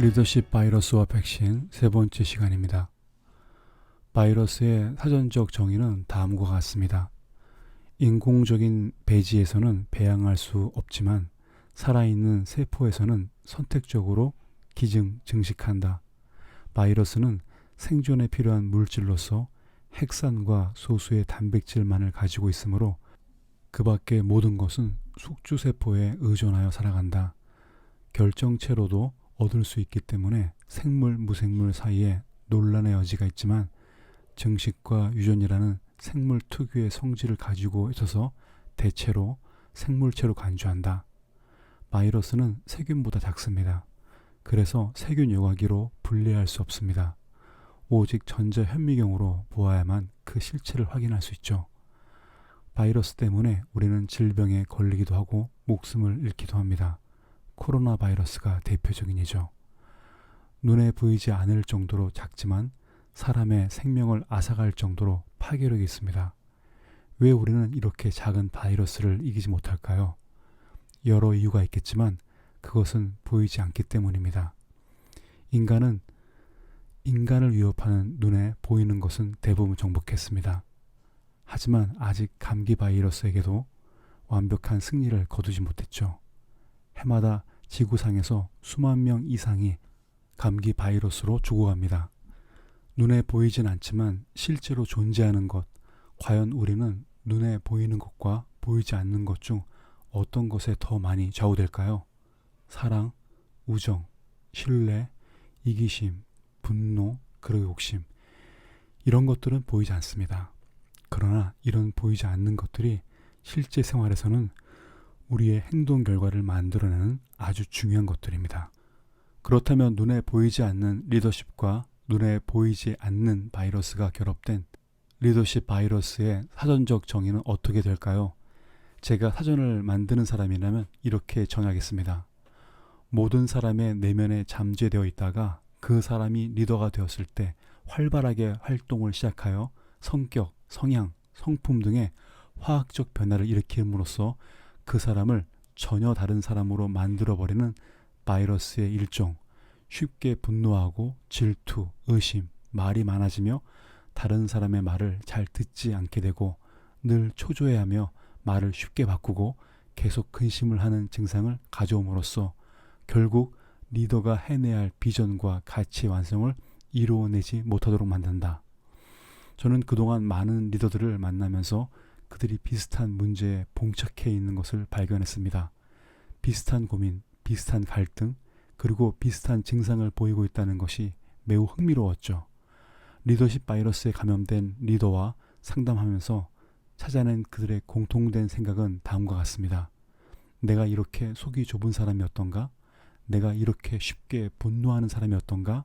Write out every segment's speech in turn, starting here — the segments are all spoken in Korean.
리더십 바이러스와 백신 세 번째 시간입니다. 바이러스의 사전적 정의는 다음과 같습니다. 인공적인 배지에서는 배양할 수 없지만 살아있는 세포에서는 선택적으로 기증, 증식한다. 바이러스는 생존에 필요한 물질로서 핵산과 소수의 단백질만을 가지고 있으므로 그 밖의 모든 것은 숙주세포에 의존하여 살아간다. 결정체로도 얻을 수 있기 때문에 생물, 무생물 사이에 논란의 여지가 있지만 증식과 유전이라는 생물 특유의 성질을 가지고 있어서 대체로 생물체로 간주한다. 바이러스는 세균보다 작습니다. 그래서 세균 요과기로 분리할 수 없습니다. 오직 전자 현미경으로 보아야만 그 실체를 확인할 수 있죠. 바이러스 때문에 우리는 질병에 걸리기도 하고 목숨을 잃기도 합니다. 코로나 바이러스가 대표적인 이죠. 눈에 보이지 않을 정도로 작지만 사람의 생명을 앗아갈 정도로 파괴력이 있습니다. 왜 우리는 이렇게 작은 바이러스를 이기지 못할까요? 여러 이유가 있겠지만 그것은 보이지 않기 때문입니다. 인간은 인간을 위협하는 눈에 보이는 것은 대부분 정복했습니다. 하지만 아직 감기 바이러스에게도 완벽한 승리를 거두지 못했죠. 해마다 지구상에서 수만 명 이상이 감기 바이러스로 죽어갑니다. 눈에 보이진 않지만 실제로 존재하는 것, 과연 우리는 눈에 보이는 것과 보이지 않는 것 중 어떤 것에 더 많이 좌우될까요? 사랑, 우정, 신뢰, 이기심, 분노, 그리고 욕심. 이런 것들은 보이지 않습니다. 그러나 이런 보이지 않는 것들이 실제 생활에서는 우리의 행동 결과를 만들어내는 아주 중요한 것들입니다. 그렇다면 눈에 보이지 않는 리더십과 눈에 보이지 않는 바이러스가 결합된 리더십 바이러스의 사전적 정의는 어떻게 될까요? 제가 사전을 만드는 사람이라면 이렇게 정하겠습니다. 모든 사람의 내면에 잠재되어 있다가 그 사람이 리더가 되었을 때 활발하게 활동을 시작하여 성격, 성향, 성품 등의 화학적 변화를 일으킴으로써 그 사람을 전혀 다른 사람으로 만들어버리는 바이러스의 일종, 쉽게 분노하고 질투, 의심, 말이 많아지며 다른 사람의 말을 잘 듣지 않게 되고 늘 초조해하며 말을 쉽게 바꾸고 계속 근심을 하는 증상을 가져옴으로써 결국 리더가 해내야 할 비전과 가치 완성을 이루어내지 못하도록 만든다. 저는 그동안 많은 리더들을 만나면서 그들이 비슷한 문제에 봉착해 있는 것을 발견했습니다. 비슷한 고민, 비슷한 갈등, 그리고 비슷한 증상을 보이고 있다는 것이 매우 흥미로웠죠. 리더십 바이러스에 감염된 리더와 상담하면서 찾아낸 그들의 공통된 생각은 다음과 같습니다. 내가 이렇게 속이 좁은 사람이었던가? 내가 이렇게 쉽게 분노하는 사람이었던가?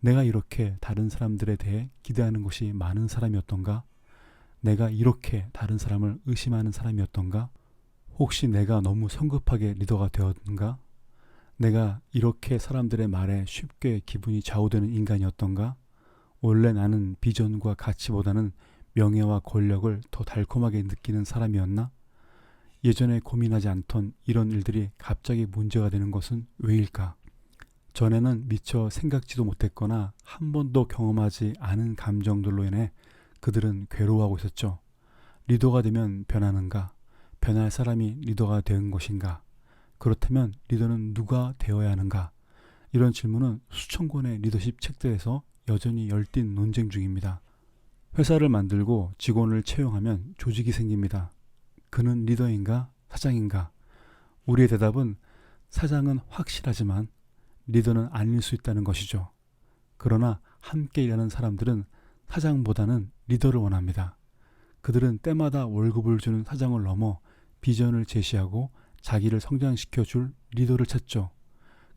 내가 이렇게 다른 사람들에 대해 기대하는 것이 많은 사람이었던가? 내가 이렇게 다른 사람을 의심하는 사람이었던가? 혹시 내가 너무 성급하게 리더가 되었는가? 내가 이렇게 사람들의 말에 쉽게 기분이 좌우되는 인간이었던가? 원래 나는 비전과 가치보다는 명예와 권력을 더 달콤하게 느끼는 사람이었나? 예전에 고민하지 않던 이런 일들이 갑자기 문제가 되는 것은 왜일까? 전에는 미처 생각지도 못했거나 한 번도 경험하지 않은 감정들로 인해 그들은 괴로워하고 있었죠. 리더가 되면 변하는가? 변할 사람이 리더가 된 것인가? 그렇다면 리더는 누가 되어야 하는가? 이런 질문은 수천 권의 리더십 책들에서 여전히 열띤 논쟁 중입니다. 회사를 만들고 직원을 채용하면 조직이 생깁니다. 그는 리더인가? 사장인가? 우리의 대답은 사장은 확실하지만 리더는 아닐 수 있다는 것이죠. 그러나 함께 일하는 사람들은 사장보다는 리더를 원합니다. 그들은 때마다 월급을 주는 사장을 넘어 비전을 제시하고 자기를 성장시켜 줄 리더를 찾죠.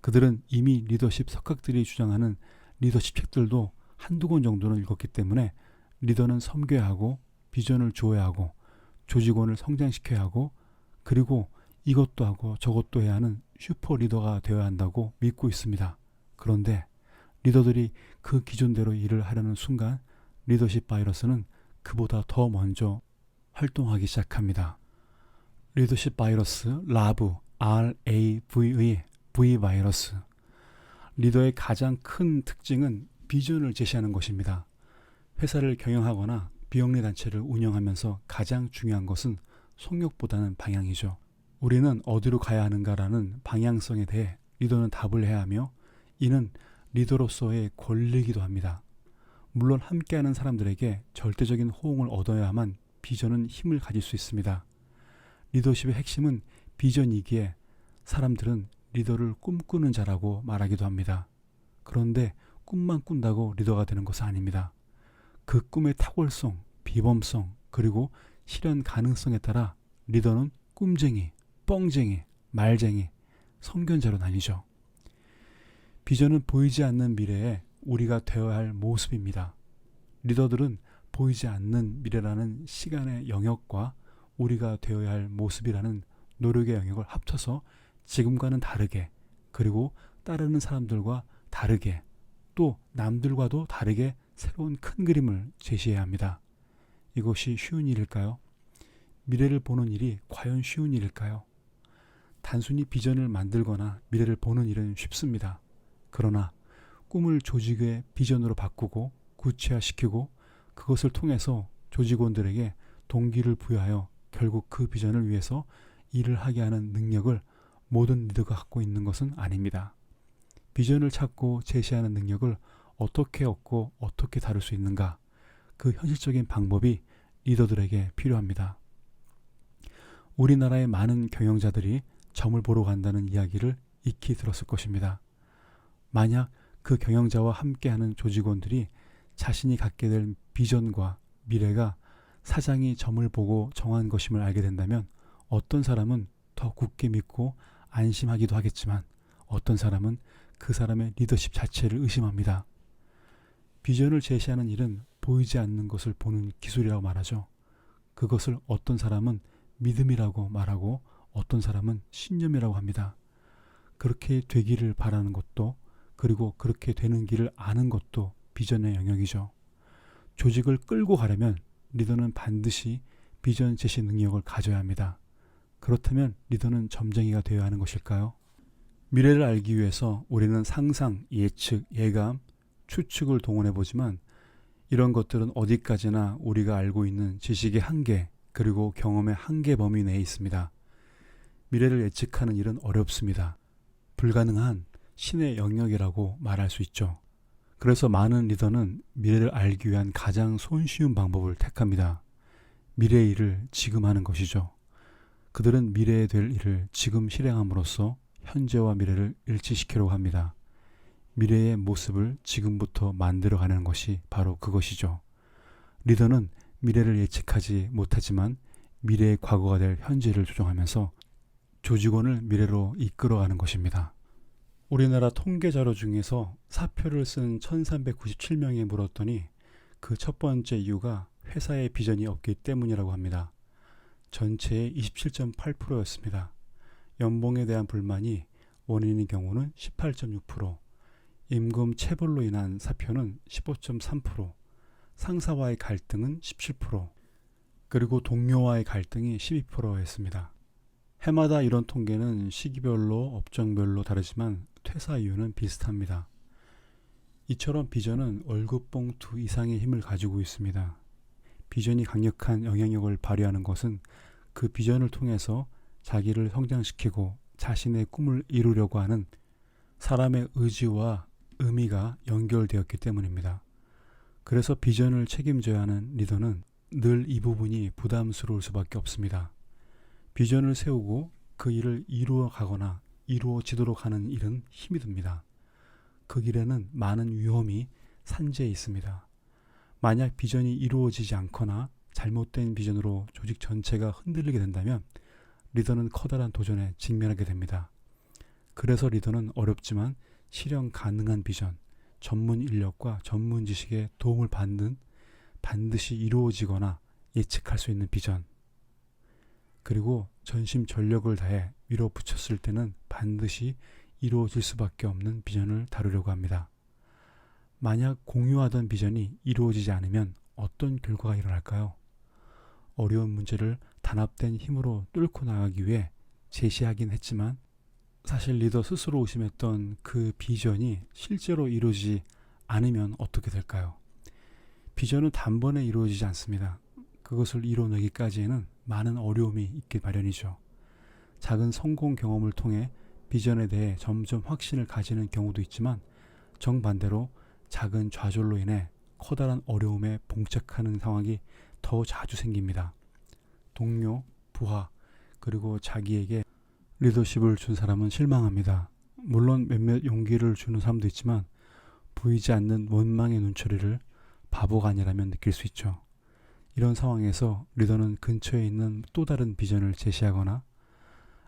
그들은 이미 리더십 석학들이 주장하는 리더십 책들도 한두 권 정도는 읽었기 때문에 리더는 섬겨야 하고 비전을 주어야 하고 조직원을 성장시켜야 하고 그리고 이것도 하고 저것도 해야 하는 슈퍼 리더가 되어야 한다고 믿고 있습니다. 그런데 리더들이 그 기존대로 일을 하려는 순간 리더십 바이러스는 그보다 더 먼저 활동하기 시작합니다. 리더십 바이러스 라브 RAV의 V 바이러스 리더의 가장 큰 특징은 비전을 제시하는 것입니다. 회사를 경영하거나 비영리 단체를 운영하면서 가장 중요한 것은 속력보다는 방향이죠. 우리는 어디로 가야 하는가라는 방향성에 대해 리더는 답을 해야 하며 이는 리더로서의 권리이기도 합니다. 물론 함께하는 사람들에게 절대적인 호응을 얻어야만 비전은 힘을 가질 수 있습니다. 리더십의 핵심은 비전이기에 사람들은 리더를 꿈꾸는 자라고 말하기도 합니다. 그런데 꿈만 꾼다고 리더가 되는 것은 아닙니다. 그 꿈의 탁월성, 비범성, 그리고 실현 가능성에 따라 리더는 꿈쟁이, 뻥쟁이, 말쟁이, 선견자로 나뉘죠. 비전은 보이지 않는 미래에 우리가 되어야 할 모습입니다. 리더들은 보이지 않는 미래라는 시간의 영역과 우리가 되어야 할 모습이라는 노력의 영역을 합쳐서 지금과는 다르게 그리고 따르는 사람들과 다르게 또 남들과도 다르게 새로운 큰 그림을 제시해야 합니다. 이것이 쉬운 일일까요? 미래를 보는 일이 과연 쉬운 일일까요? 단순히 비전을 만들거나 미래를 보는 일은 쉽습니다. 그러나 꿈을 조직의 비전으로 바꾸고 구체화시키고 그것을 통해서 조직원들에게 동기를 부여하여 결국 그 비전을 위해서 일을 하게 하는 능력을 모든 리더가 갖고 있는 것은 아닙니다. 비전을 찾고 제시하는 능력을 어떻게 얻고 어떻게 다룰 수 있는가 그 현실적인 방법이 리더들에게 필요합니다. 우리나라의 많은 경영자들이 점을 보러 간다는 이야기를 익히 들었을 것입니다. 만약 그 경영자와 함께하는 조직원들이 자신이 갖게 될 비전과 미래가 사장이 점을 보고 정한 것임을 알게 된다면 어떤 사람은 더 굳게 믿고 안심하기도 하겠지만 어떤 사람은 그 사람의 리더십 자체를 의심합니다. 비전을 제시하는 일은 보이지 않는 것을 보는 기술이라고 말하죠. 그것을 어떤 사람은 믿음이라고 말하고 어떤 사람은 신념이라고 합니다. 그렇게 되기를 바라는 것도 그리고 그렇게 되는 길을 아는 것도 비전의 영역이죠. 조직을 끌고 가려면 리더는 반드시 비전 제시 능력을 가져야 합니다. 그렇다면 리더는 점쟁이가 되어야 하는 것일까요? 미래를 알기 위해서 우리는 상상, 예측, 예감, 추측을 동원해 보지만 이런 것들은 어디까지나 우리가 알고 있는 지식의 한계 그리고 경험의 한계 범위 내에 있습니다. 미래를 예측하는 일은 어렵습니다. 불가능한 신의 영역이라고 말할 수 있죠. 그래서 많은 리더는 미래를 알기 위한 가장 손쉬운 방법을 택합니다. 미래의 일을 지금 하는 것이죠. 그들은 미래에 될 일을 지금 실행함으로써 현재와 미래를 일치시키려고 합니다. 미래의 모습을 지금부터 만들어가는 것이 바로 그것이죠. 리더는 미래를 예측하지 못하지만 미래의 과거가 될 현재를 조정하면서 조직원을 미래로 이끌어가는 것입니다. 우리나라 통계 자료 중에서 사표를 쓴 1397명에 물었더니 그 첫 번째 이유가 회사의 비전이 없기 때문이라고 합니다. 전체의 27.8%였습니다. 연봉에 대한 불만이 원인인 경우는 18.6%, 임금 체불로 인한 사표는 15.3%, 상사와의 갈등은 17%, 그리고 동료와의 갈등이 12%였습니다. 해마다 이런 통계는 시기별로 업종별로 다르지만 퇴사 이유는 비슷합니다. 이처럼 비전은 월급 봉투 이상의 힘을 가지고 있습니다. 비전이 강력한 영향력을 발휘하는 것은 그 비전을 통해서 자기를 성장시키고 자신의 꿈을 이루려고 하는 사람의 의지와 의미가 연결되었기 때문입니다. 그래서 비전을 책임져야 하는 리더는 늘 이 부분이 부담스러울 수밖에 없습니다. 비전을 세우고 그 일을 이루어 가거나 이루어지도록 하는 일은 힘이 듭니다. 그 길에는 많은 위험이 산재해 있습니다. 만약 비전이 이루어지지 않거나 잘못된 비전으로 조직 전체가 흔들리게 된다면 리더는 커다란 도전에 직면하게 됩니다. 그래서 리더는 어렵지만 실현 가능한 비전, 전문 인력과 전문 지식의 도움을 받는 반드시 이루어지거나 예측할 수 있는 비전, 그리고 전심 전력을 다해 밀어붙였을 때는 반드시 이루어질 수밖에 없는 비전을 다루려고 합니다. 만약 공유하던 비전이 이루어지지 않으면 어떤 결과가 일어날까요? 어려운 문제를 단합된 힘으로 뚫고 나가기 위해 제시하긴 했지만 사실 리더 스스로 의심했던 그 비전이 실제로 이루어지지 않으면 어떻게 될까요? 비전은 단번에 이루어지지 않습니다. 그것을 이뤄내기까지에는 많은 어려움이 있기 마련이죠. 작은 성공 경험을 통해 비전에 대해 점점 확신을 가지는 경우도 있지만 정반대로 작은 좌절로 인해 커다란 어려움에 봉착하는 상황이 더 자주 생깁니다. 동료, 부하, 그리고 자기에게 리더십을 준 사람은 실망합니다. 물론 몇몇 용기를 주는 사람도 있지만 보이지 않는 원망의 눈초리를 바보가 아니라면 느낄 수 있죠. 이런 상황에서 리더는 근처에 있는 또 다른 비전을 제시하거나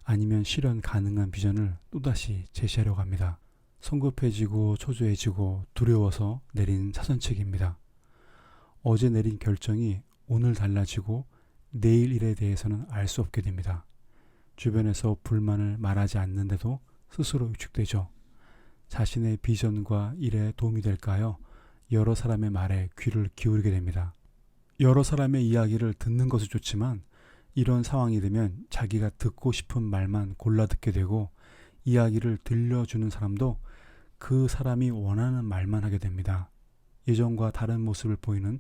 아니면 실현 가능한 비전을 또다시 제시하려고 합니다. 성급해지고 초조해지고 두려워서 내린 사선책입니다. 어제 내린 결정이 오늘 달라지고 내일 일에 대해서는 알 수 없게 됩니다. 주변에서 불만을 말하지 않는데도 스스로 위축되죠. 자신의 비전과 일에 도움이 될까요? 여러 사람의 말에 귀를 기울이게 됩니다. 여러 사람의 이야기를 듣는 것은 좋지만 이런 상황이 되면 자기가 듣고 싶은 말만 골라 듣게 되고 이야기를 들려주는 사람도 그 사람이 원하는 말만 하게 됩니다. 예전과 다른 모습을 보이는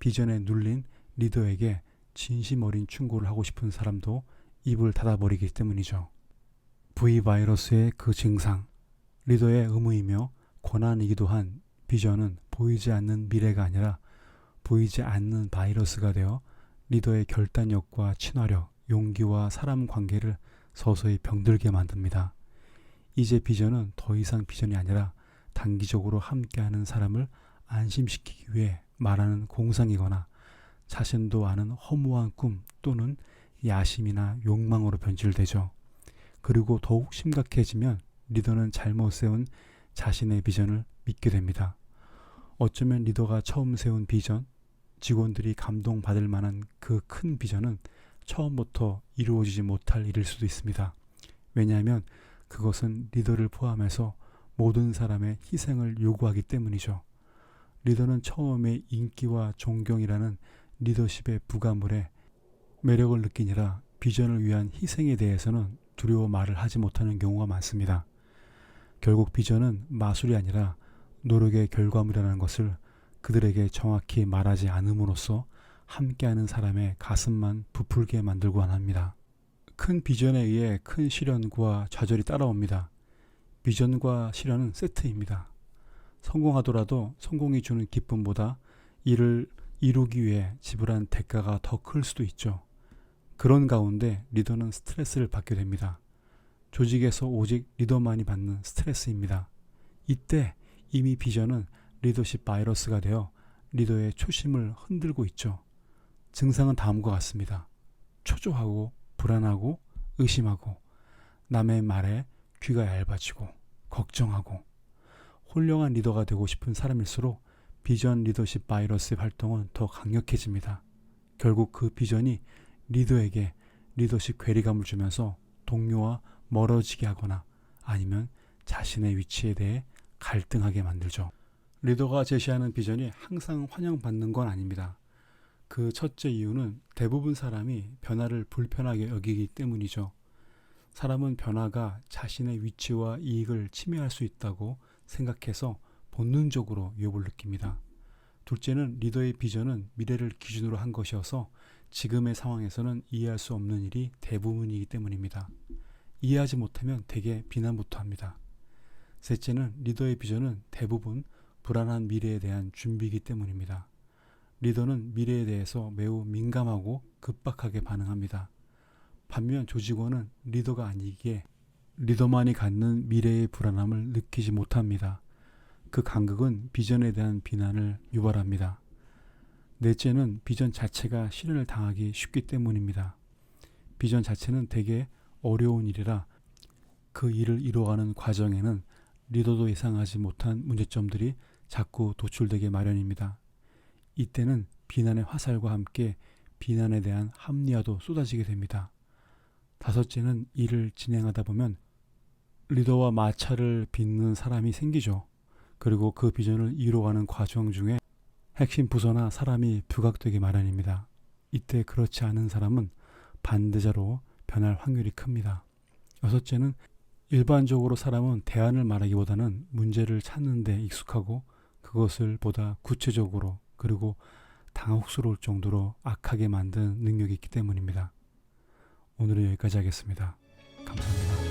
비전에 눌린 리더에게 진심 어린 충고를 하고 싶은 사람도 입을 닫아버리기 때문이죠. V 바이러스의 그 증상, 리더의 의무이며 권한이기도 한 비전은 보이지 않는 미래가 아니라 보이지 않는 바이러스가 되어 리더의 결단력과 친화력, 용기와 사람 관계를 서서히 병들게 만듭니다. 이제 비전은 더 이상 비전이 아니라 단기적으로 함께하는 사람을 안심시키기 위해 말하는 공상이거나 자신도 아는 허무한 꿈 또는 야심이나 욕망으로 변질되죠. 그리고 더욱 심각해지면 리더는 잘못 세운 자신의 비전을 믿게 됩니다. 어쩌면 리더가 처음 세운 비전, 직원들이 감동받을 만한 그 큰 비전은 처음부터 이루어지지 못할 일일 수도 있습니다. 왜냐하면 그것은 리더를 포함해서 모든 사람의 희생을 요구하기 때문이죠. 리더는 처음에 인기와 존경이라는 리더십의 부가물에 매력을 느끼니라 비전을 위한 희생에 대해서는 두려워 말을 하지 못하는 경우가 많습니다. 결국 비전은 마술이 아니라 노력의 결과물이라는 것을 그들에게 정확히 말하지 않음으로써 함께하는 사람의 가슴만 부풀게 만들곤 합니다. 큰 비전에 의해 큰 시련과 좌절이 따라옵니다. 비전과 시련은 세트입니다. 성공하더라도 성공이 주는 기쁨보다 이를 이루기 위해 지불한 대가가 더 클 수도 있죠. 그런 가운데 리더는 스트레스를 받게 됩니다. 조직에서 오직 리더만이 받는 스트레스입니다. 이때 이미 비전은 리더십 바이러스가 되어 리더의 초심을 흔들고 있죠. 증상은 다음과 같습니다. 초조하고 불안하고 의심하고 남의 말에 귀가 얇아지고 걱정하고 훌륭한 리더가 되고 싶은 사람일수록 비전 리더십 바이러스의 활동은 더 강력해집니다. 결국 그 비전이 리더에게 리더십 괴리감을 주면서 동료와 멀어지게 하거나 아니면 자신의 위치에 대해 갈등하게 만들죠. 리더가 제시하는 비전이 항상 환영받는 건 아닙니다. 그 첫째 이유는 대부분 사람이 변화를 불편하게 여기기 때문이죠. 사람은 변화가 자신의 위치와 이익을 침해할 수 있다고 생각해서 본능적으로 위협을 느낍니다. 둘째는 리더의 비전은 미래를 기준으로 한 것이어서 지금의 상황에서는 이해할 수 없는 일이 대부분이기 때문입니다. 이해하지 못하면 대개 비난부터 합니다. 셋째는 리더의 비전은 대부분 불안한 미래에 대한 준비이기 때문입니다. 리더는 미래에 대해서 매우 민감하고 급박하게 반응합니다. 반면 조직원은 리더가 아니기에 리더만이 갖는 미래의 불안함을 느끼지 못합니다. 그 간극은 비전에 대한 비난을 유발합니다. 넷째는 비전 자체가 실현을 당하기 쉽기 때문입니다. 비전 자체는 대개 어려운 일이라 그 일을 이루어가는 과정에는 리더도 예상하지 못한 문제점들이 자꾸 도출되게 마련입니다. 이때는 비난의 화살과 함께 비난에 대한 합리화도 쏟아지게 됩니다. 다섯째는 일을 진행하다 보면 리더와 마찰을 빚는 사람이 생기죠. 그리고 그 비전을 이루어가는 과정 중에 핵심 부서나 사람이 부각되기 마련입니다. 이때 그렇지 않은 사람은 반대자로 변할 확률이 큽니다. 여섯째는 일반적으로 사람은 대안을 말하기보다는 문제를 찾는 데 익숙하고 그것을 보다 구체적으로 그리고 당혹스러울 정도로 악하게 만든 능력이 있기 때문입니다. 오늘은 여기까지 하겠습니다. 감사합니다.